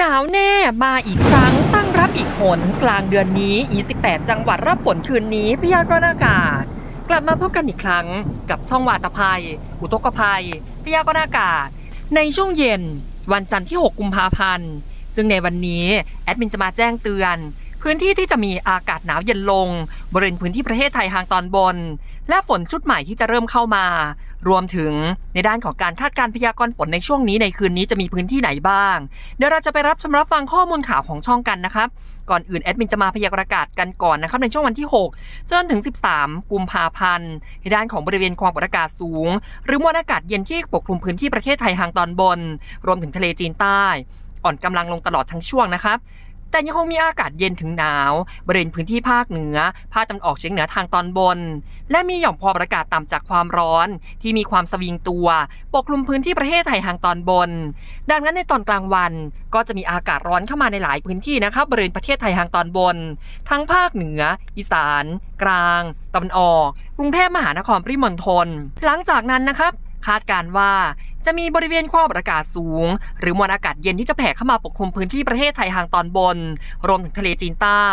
หนาวแน่มาอีกครั้งตั้งรับอีกหนกลางเดือนนี้ 28 จังหวัดรับฝนคืนนี้พยากรณ์อากาศ กลับมาพบกันอีกครั้งกับช่องวาตภัย อุทกภัย พยากรณ์อากาศ ในช่วงเย็น วันจันทร์ที่ 6 กุมภาพันธ์ ซึ่งในวันนี้แอดมินจะมาแจ้งเตือน พื้นที่ที่จะมีอากาศหนาวเย็นลง บริเวณพื้นที่ประเทศไทยทางตอนบน และฝนชุดใหม่ที่จะเริ่มเข้ามารวมถึงในด้านของการคาดการพยากรณ์ฝนในช่วงนี้ในคืนนี้จะมีพื้นที่ไหนบ้าง เดี๋ยวเราจะไปรับชมรับฟังข้อมูลข่าวของช่องกันนะครับ ก่อนอื่นแอดมินจะมาพยากรณ์อากาศกันก่อนนะครับในช่วงวันที่ 6 จนถึง 13 กุมภาพันธ์ ในด้านของบริเวณความกดอากาศสูง หรือมวลอากาศเย็นที่ปกคลุมพื้นที่ประเทศไทยทางตอนบน รวมถึงทะเลจีนใต้ อ่อนกำลังลงตลอดทั้งช่วงนะครับ แต่ยังคงมีอากาศเย็นถึงหนาวบริเวณพื้นที่ภาคเหนือ ภาคตะวันออกเฉียงเหนือทางตอนบน และมีหย่อมความอากาศต่ำจากความร้อน ที่มีความสวิงตัว ปกคลุมพื้นที่ประเทศไทยทางตอนบน ดังนั้นในตอนกลางวันก็จะมีอากาศร้อนเข้ามาในหลายพื้นที่นะครับบริเวณประเทศไทยทางตอนบน ทั้งภาคเหนือ อีสาน กลาง ตะวันออก กรุงเทพมหานครปริมณฑลหลังจากนั้นนะครับ คาดการ์ว่าจะมีบริเวณความกดอากาศสูง หรือมวลอากาศเย็นที่จะแผ่เข้ามาปกคลุมพื้นที่ประเทศไทยทางตอนบน รวมถึงทะเลจีนใต้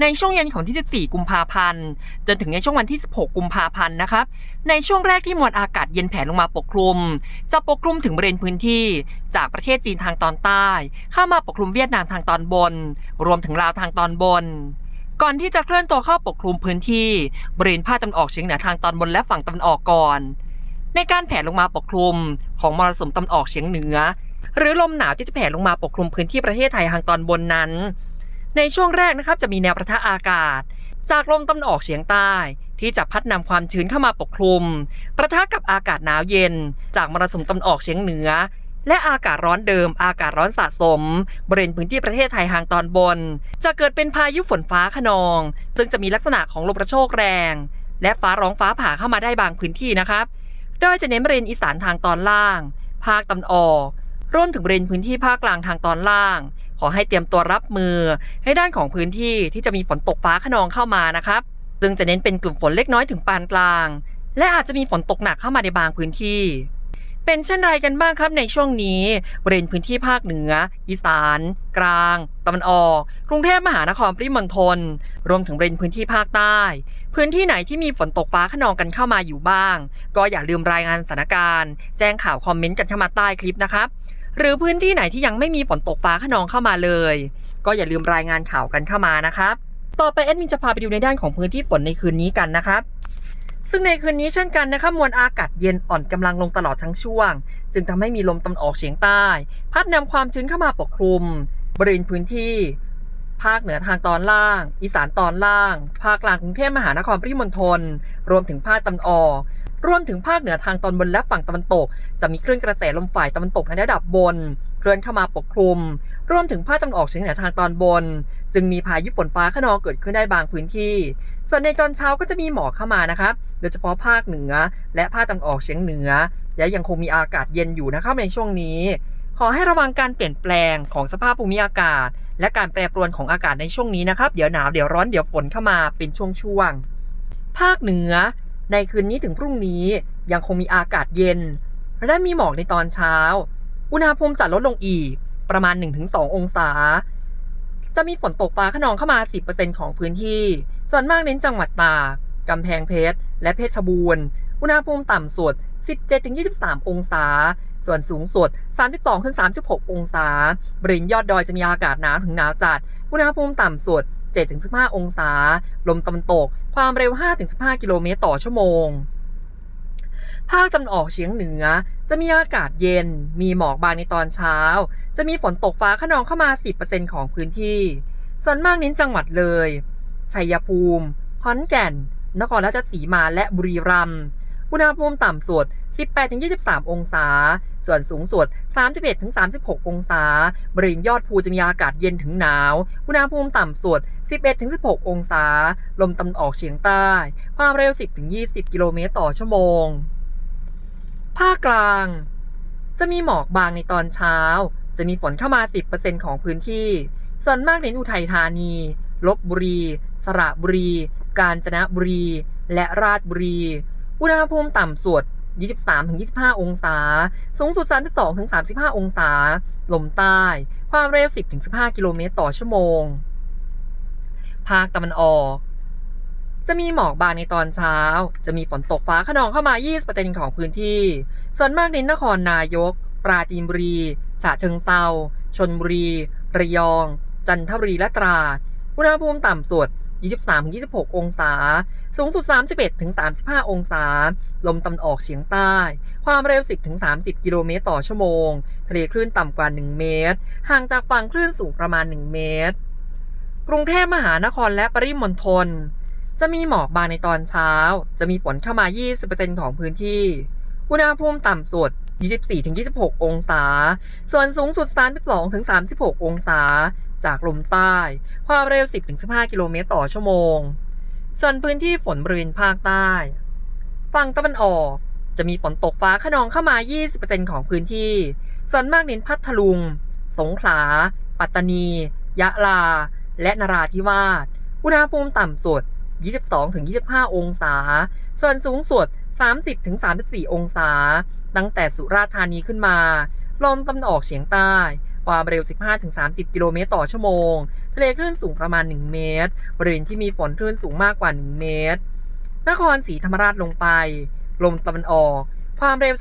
ในช่วงเย็นของที่ 14 กุมภาพันธ์จนถึงในช่วงวันที่ 16 กุมภาพันธ์นะครับ ในช่วงแรกที่มวลอากาศเย็นแผ่ลงมาปกคลุม จะปกคลุมถึงบริเวณพื้นที่ จากประเทศจีนทางตอนใต้ เข้ามาปกคลุมเวียดนามทางตอนบน รวมถึงลาวทางตอนบนก่อนที่จะเคลื่อนตัวเข้าปกคลุมพื้นที่บริเวณภาคตะวันออกเฉียงเหนือทางตอนบนและฝั่งตะวันออกก่อน ในการแผ่ลงมาปกคลุมของมรสุมตะวันออกเฉียงเหนือ หรือลมหนาวที่จะแผ่ลงมาปกคลุมพื้นที่ประเทศไทยทางตอนบนนั้น ในช่วงแรกนะครับจะมีแนวประทะอากาศ จากลมตะวันออกเฉียงใต้ ที่จะพัดนำความชื้นเข้ามาปกคลุม ประทะกับอากาศหนาวเย็น จากมรสุมตะวันออกเฉียงเหนือ และอากาศร้อนเดิม อากาศร้อนสะสม บริเวณพื้นที่ประเทศไทยทางตอนบน จะเกิดเป็นพายุฝนฟ้าขนอง ซึ่งจะมีลักษณะของลมกระโชกแรง และฟ้าร้องฟ้าผ่าเข้ามาได้บางพื้นที่นะครับ โดยจะเน้นบริเวณอีสานทางตอนล่าง ภาคตะวันออกรวมถึงบริเวณพื้นที่ภาคกลางทางตอนล่าง ขอให้เตรียมตัวรับมือ ให้ด้านของพื้นที่ที่จะมีฝนตกฟ้าขนองเข้ามานะครับซึ่งจะเน้นเป็นกลุ่มฝนเล็กน้อยถึงปานกลาง และอาจจะมีฝนตกหนักเข้ามาในบางพื้นที่ เป็นเช่นไรกันบ้างครับในช่วงนี้บริเวณพื้นที่ภาคเหนือ อีสาน กลางตะวันออก กรุงเทพมหานครปริมณฑลรวมถึงบริเวณพื้นที่ภาคใต้ พื้นที่ไหนที่มีฝนตกฟ้าขนองกันเข้ามาอยู่บ้าง ก็อย่าลืมรายงานสถานการณ์ แจ้งข่าวคอมเมนต์กันเข้ามาใต้คลิปนะครับหรือพื้นที่ไหนที่ยังไม่มีฝนตกฟ้าขนองเข้ามาเลย ก็อย่าลืมรายงานข่าวกันเข้ามานะครับ ต่อไปแอดมินจะพาไปดูในด้านของพื้นที่ฝนในคืนนี้กันนะครับ ซึ่งในคืนนี้เช่นกันนะครับมวลอากาศเย็นอ่อนกำลังลงตลอดทั้งช่วง จึงทำให้มีลมตะวันออกเฉียงใต้ พัดนำความชื้นเข้ามาปกคลุม บริเวณพื้นที่ ภาคเหนือทางตอนล่าง อีสานตอนล่าง ภาคกลางกรุงเทพมหานครปริมณฑลรวมถึงภาคตะวันออกรวมถึงภาคเหนือทางตอนบนและฝั่งตะวันตก จะมีคลื่นกระแสลมฝ่ายตะวันตกในระดับบน เคลื่อนเข้ามาปกคลุม รวมถึงภาคตะวันออกเฉียงเหนือทางตอนบน จึงมีพายุฝนฟ้าขนองเกิดขึ้นได้บางพื้นที่ ส่วนในตอนเช้าก็จะมีหมอกเข้ามานะครับ โดยเฉพาะภาคเหนือ และภาคตะวันออกเฉียงเหนือ และยังคงมีอากาศเย็นอยู่นะครับในช่วงนี้ ขอให้ระวังการเปลี่ยนแปลงของสภาพภูมิอากาศ และการแปรปรวนของอากาศในช่วงนี้นะครับ เดี๋ยวหนาวเดี๋ยวร้อนเดี๋ยวฝนเข้ามาเป็นช่วงๆ ภาคเหนือ ในคืนนี้ถึงพรุ่งนี้ยังคงมีอากาศเย็น และมีหมอกในตอนเช้า อุณหภูมิจะลดลงอีก ประมาณ 1-2 องศา จะมีฝนตกฟ้าขนองเข้ามา 10%ของพื้นที่ ส่วนมากเน้นจังหวัดตากกำแพงเพชร และเพชรบูรณ์ อุณหภูมิต่ำสุด 17-23 องศา ส่วนสูงสุด 32-36 องศา บริเวณยอดดอยจะมีอากาศหนาวถึงหนาวจัด อุณหภูมิต่ำสุด 7-15 องศา ลมตะวันตก ความเร็ว 5-15 กิโลเมตรต่อชั่วโมง ภาคตะวันออกเฉียงเหนือ จะมีอากาศเย็น มีหมอกบางในตอนเช้า จะมีฝนตกฟ้าขนองเข้ามา 10%ของพื้นที่ ส่วนมากเน้นจังหวัดเลย ชัยภูมิ ขอนแก่น นครราชสีมาและบุรีรัมย์ อุณหภูมิต่ำสุด 18-23 องศา ส่วนสูงสุด 31-36 องศา บริเวณยอดภูจะมีอากาศเย็นถึงหนาว อุณหภูมิต่ำสุด 11-16 องศา ลมตะวันออกเฉียงใต้ ความเร็ว 10-20 กิโลเมตรต่อชั่วโมง ภาคกลาง จะมีหมอกบางในตอนเช้า จะมีฝนเข้ามา 10%ของพื้นที่ ส่วนมากเน้นอุทัยธานี ลบบุรี สระบุรี กาญจนบุรี และราชบุรี อุณหภูมิต่ำสุด 23-25 องศา สูงสุด 32-35 องศา ลมใต้ ความเร็ว 10-15 กิโลเมตรต่อชั่วโมง ภาคตะวันออก จะมีหมอกบางในตอนเช้า จะมีฝนตกฟ้าขนองเข้ามา 20%ของพื้นที่ ส่วนมากเน้นนครนายก ปราจีนบุรีฉะเชิงเซาชนบุรี ระยอง จันทบุรีและตราด อุณหภูมิต่ำสุด 23-26 องศา สูงสุด 31-35 องศา ลมตะวันออกเฉียงใต้ ความเร็ว 10-30 กิโลเมตรต่อชั่วโมง ทะเลคลื่นต่ำกว่า 1 เมตร ห่างจากฝั่งคลื่นสูงประมาณ 1 เมตร กรุงเทพมหานครและปริมณฑล จะมีหมอกบางในตอนเช้า จะมีฝนเข้ามา 20%ของพื้นที่ อุณหภูมิต่ำสุด 24-26 องศา ส่วนสูงสุด 32-36 องศา จากลมใต้ ความเร็ว 10-15 กิโลเมตรต่อชั่วโมง ส่วนพื้นที่ฝนบริเวณภาคใต้ ฝั่งตะวันออก จะมีฝนตกฟ้าขนองเข้ามา 20%ของพื้นที่ ส่วนมากเน้นพัทลุง สงขลา ปัตตานี ยะลา และนราธิวาส อุณหภูมิต่ำสุด 22-25 องศา ส่วนสูงสุด 30-34 องศา ตั้งแต่สุราษฎร์ธานีขึ้นมา ลมตะวันออกเฉียงใต้ ความเร็ว 15-30 กิโลเมตรต่อชั่วโมง ทะเลคลื่นสูงประมาณ 1 เมตร บริเวณที่มีฝนคลื่นสูงมากกว่า 1 เมตร นครศรีธรรมราชลงไป ลมตะวันออก ความเร็ว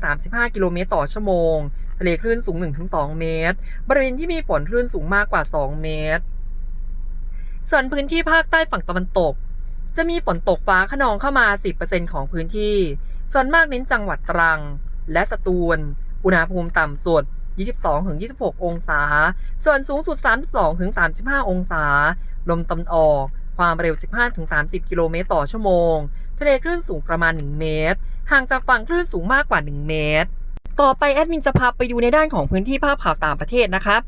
15-35 กิโลเมตรต่อชั่วโมง ทะเลคลื่นสูง 1-2 เมตร บริเวณที่มีฝนคลื่นสูงมากกว่า 2 เมตร ส่วนพื้นที่ภาคใต้ฝั่งตะวันตก จะมีฝนตกฟ้าขนองเข้ามา 10%ของพื้นที่ ส่วนมากเน้นจังหวัดตรัง และสตูล อุณหภูมิต่ำสุด 22-26 องศา ส่วนสูงสุด 32-35 องศา ลมตะวันออก ความเร็ว 15-30 กิโลเมตรต่อชั่วโมง ทะเลคลื่นสูงประมาณ 1 เมตร ห่างจากฝั่งคลื่นสูงมากกว่า 1 เมตร ต่อไปแอดมินจะพาไปดูในด้านของพื้นที่ภาพข่าวต่างประเทศนะครับ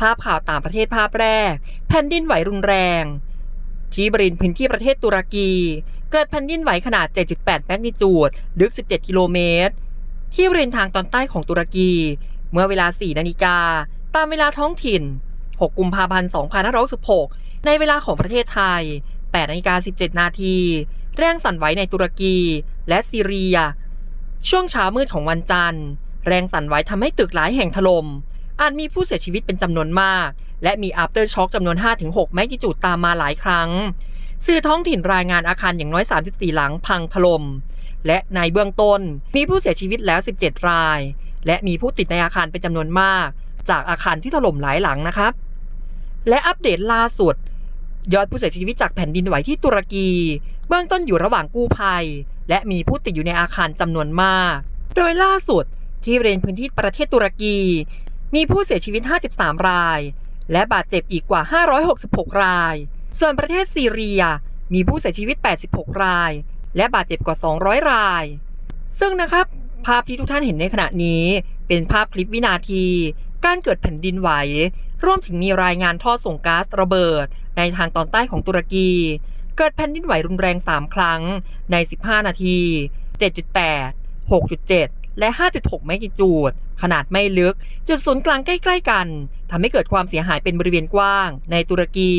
ภาพข่าวต่างประเทศภาพแรก แผ่นดินไหวรุนแรง ที่บริเวณพื้นที่ประเทศตุรกี เกิดแผ่นดินไหวขนาด 7.8 แมกนิจูด ลึก 17 กิโลเมตร ที่บริเวณทางตอนใต้ของตุรกี เมื่อเวลา 4 นาฬิกา ตามเวลาท้องถิ่น 6 กุมภาพันธ์ 2516 ในเวลาของประเทศไทย 8 นาฬิกา 17 นาที แรงสั่นไหวในตุรกีและซีเรีย ช่วงเช้ามืดของวันจันทร์ แรงสั่นไหวทำให้ตึกหลายแห่งถล่ม อาจมีผู้เสียชีวิตเป็นจำนวนมาก และมี after shock จำนวน 5-6 แมกนิจูดตามมาหลายครั้ง สื่อท้องถิ่นรายงานอาคารอย่างน้อย 34 หลังพังถล่มและในเบื้องต้นมีผู้เสียชีวิตแล้ว 17 ราย และมีผู้ติดในอาคารเป็นจำนวนมาก จากอาคารที่ถล่มหลายหลังนะครับ และอัปเดตล่าสุด ยอดผู้เสียชีวิตจากแผ่นดินไหวที่ตุรกี เบื้องต้นอยู่ระหว่างกู้ภัย และมีผู้ติดอยู่ในอาคารจำนวนมาก โดยล่าสุดที่บริเวณพื้นที่ประเทศตุรกี มีผู้เสียชีวิต 53 ราย และบาดเจ็บอีกกว่า 566 ราย ส่วนประเทศซีเรีย มีผู้เสียชีวิต 86 ราย และบาดเจ็บกว่า 200 ราย ซึ่งนะครับ ภาพที่ทุกท่านเห็นในขณะนี้ เป็นภาพคลิปวินาที การเกิดแผ่นดินไหว รวมถึงมีรายงานท่อส่งก๊าซระเบิด ในทางตอนใต้ของตุรกี เกิดแผ่นดินไหวรุนแรง 3 ครั้งใน 15 นาที 7.8 6.7 และ 5.6 แมกนิจูด ขนาดไม่ลึก จุดศูนย์กลางใกล้ ๆ กันทำให้เกิดความเสียหายเป็นบริเวณกว้าง ในตุรกี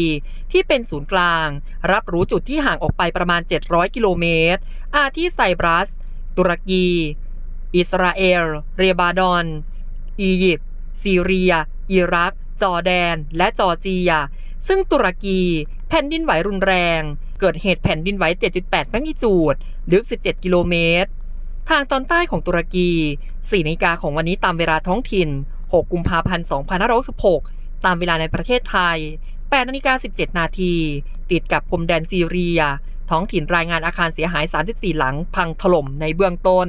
ที่เป็นศูนย์กลาง รับรู้จุดที่ห่างออกไปประมาณ 700 กิโลเมตร อาทิไซบรัส ตุรกี อิสราเอล เรบาดอน อียิปต์ ซีเรีย อิรัก จอร์แดน และจอร์เจีย ซึ่งตุรกี แผ่นดินไหวรุนแรง เกิดเหตุแผ่นดินไหว 7.8 แมกนิจูด ลึก 17 กิโลเมตร ทางตอนใต้ของตุรกี 4นาฬิกาของวันนี้ตามเวลาท้องถิ่น 6 กุมภาพันธ์ 2566 ตามเวลาในประเทศไทย 8นาฬิกา17 นาที ติดกับพรมแดนซีเรีย ท้องถิ่นรายงานอาคารเสียหาย 34 หลัง พังถล่มในเบื้องต้น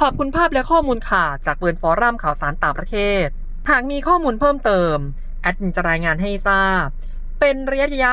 ขอบคุณภาพและข้อมูลข่าวจากเบิร์นฟอรัมข่าวสารต่างประเทศ หากมีข้อมูลเพิ่มเติม แอดมินจะรายงานให้ทราบ เป็นระยะระยะ